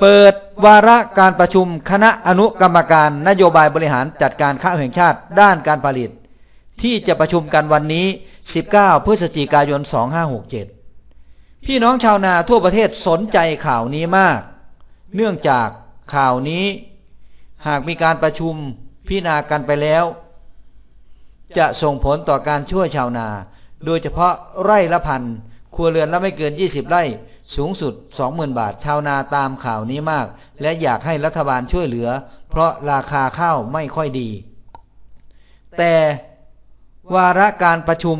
เปิดวาระการประชุมคณะอนุกรรมการนโยบายบริหารจัดการข้าวแห่งชาติ ด้านการผลิต ที่จะประชุมกันวันนี้ 19 พฤศจิกายน 2567 พี่น้องชาวนาทั่วประเทศสนใจข่าวนี้มาก เนื่องจากข่าวนี้ หากมีการประชุมพิจารณากันไปแล้ว จะส่งผลต่อการช่วยชาวนา โดยเฉพาะไร่ละพันครัวเรือนละไม่เกิน 20 ไร่ สูงสุด 20,000 บาท ชาวนาตามข่าวนี้มาก และอยากให้รัฐบาลช่วยเหลือ เพราะราคาข้าวไม่ค่อยดี แต่วาระการประชุม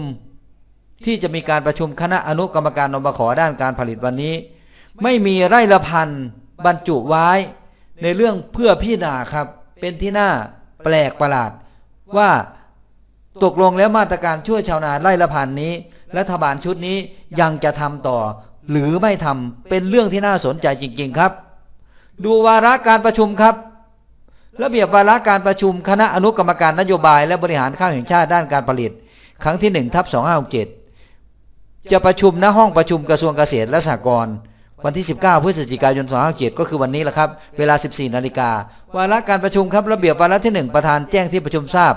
ที่จะมีการประชุมคณะอนุกรรมการนบขด้านการผลิตวันนี้ ไม่มีไร่ละพันบรรจุไว้ ในเรื่องเพื่อพี่นาครับ เป็นที่น่าแปลกประหลาด ว่าตกลงแล้วมาตรการช่วยชาวนาไร่ละพันนี้ รัฐบาลชุดนี้ยังจะทำต่อ หรือไม่ทำเป็นเรื่องที่น่าสนใจจริง ๆ ครับ ดูวาระการประชุมครับ ระเบียบวาระการประชุมคณะอนุกรรมการนโยบาย และบริหารข้าวแห่งชาติด้านการผลิต ครั้งที่1ทับ2567 จะประชุมณห้องประชุมกระทรวงเกษตรและสหกรณ์วันที่ 19 พฤศจิกายน 2567ก็คือวันนี้แหละครับ เวลา 14 นาฬิกา วาระการประชุมครับ ระเบียบวาระที่ 1 ประธานแจ้งที่ประชุมทราบ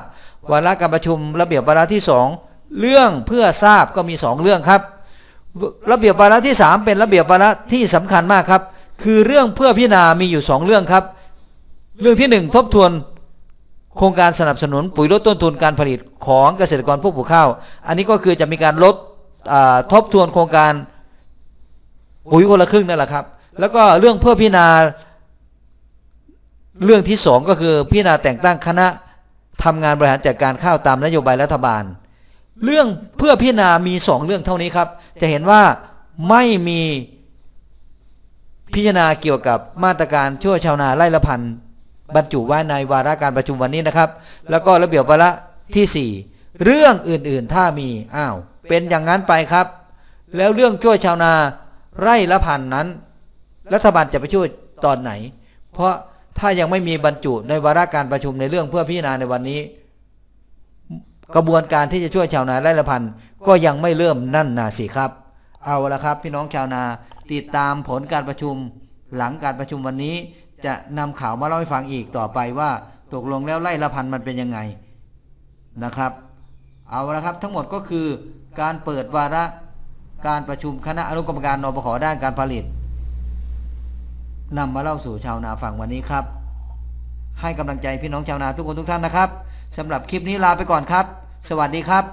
วาระการประชุมระเบียบวาระที่ 2 เรื่องเพื่อทราบก็มี 2 เรื่องครับ ระเบียบวาระที่ 3 เป็นระเบียบวาระที่สำคัญมากครับ คือเรื่องเพื่อพิจารณามีอยู่ 2 เรื่องครับ เรื่องที่ 1 ทบทวนโครงการสนับสนุนปุ๋ยลดต้นทุนการผลิตของเกษตรกรผู้ปลูกข้าว อันนี้ก็คือจะมีการลดทบทวนโครงการปุ๋ยคนละครึ่งนั่นแหละครับ แล้วก็เรื่องเพื่อพิจารณาเรื่องที่สองก็คือพิจารณาแต่งตั้งคณะทำงานบริหารจัดการข้าวตามนโยบายรัฐบาล เรื่องเพื่อพิจารณามีสองเรื่องเท่านี้ครับ จะเห็นว่าไม่มีพิจารณาเกี่ยวกับมาตรการช่วยชาวนาไร่ละพันบรรจุไว้ในวาระการประชุมวันนี้นะครับ แล้วก็ระเบียบวาระที่สี่เรื่องอื่นๆถ้ามีอ้าวเป็นอย่างนั้นไปครับ แล้วเรื่องช่วยชาวนาไร่ละพันนั้น รัฐบาลจะไปช่วยตอนไหน เพราะถ้ายังไม่มีบรรจุในวาระการประชุมในเรื่องเพื่อพิจารณาในวันนี้ กระบวนการที่จะช่วยชาวนาไร่ละพันก็ยังไม่เริ่มนั่นนาสิครับ เอาละครับ พี่น้องชาวนาติดตามผลการประชุม หลังการประชุมวันนี้ จะนำข่าวมาเล่าให้ฟังอีกต่อไปว่าตกลงแล้วไร่ละพันมันเป็นยังไงนะครับ เอาละครับทั้งหมดก็คือการเปิดวาระการประชุมคณะอนุกรรมการนปขด้านการผลิตนำมาเล่าสู่ชาวนาฟังวันนี้ครับ ให้กำลังใจพี่น้องชาวนาทุกคนทุกท่านนะครับสำหรับคลิปนี้ลาไปก่อนครับ สวัสดีครับ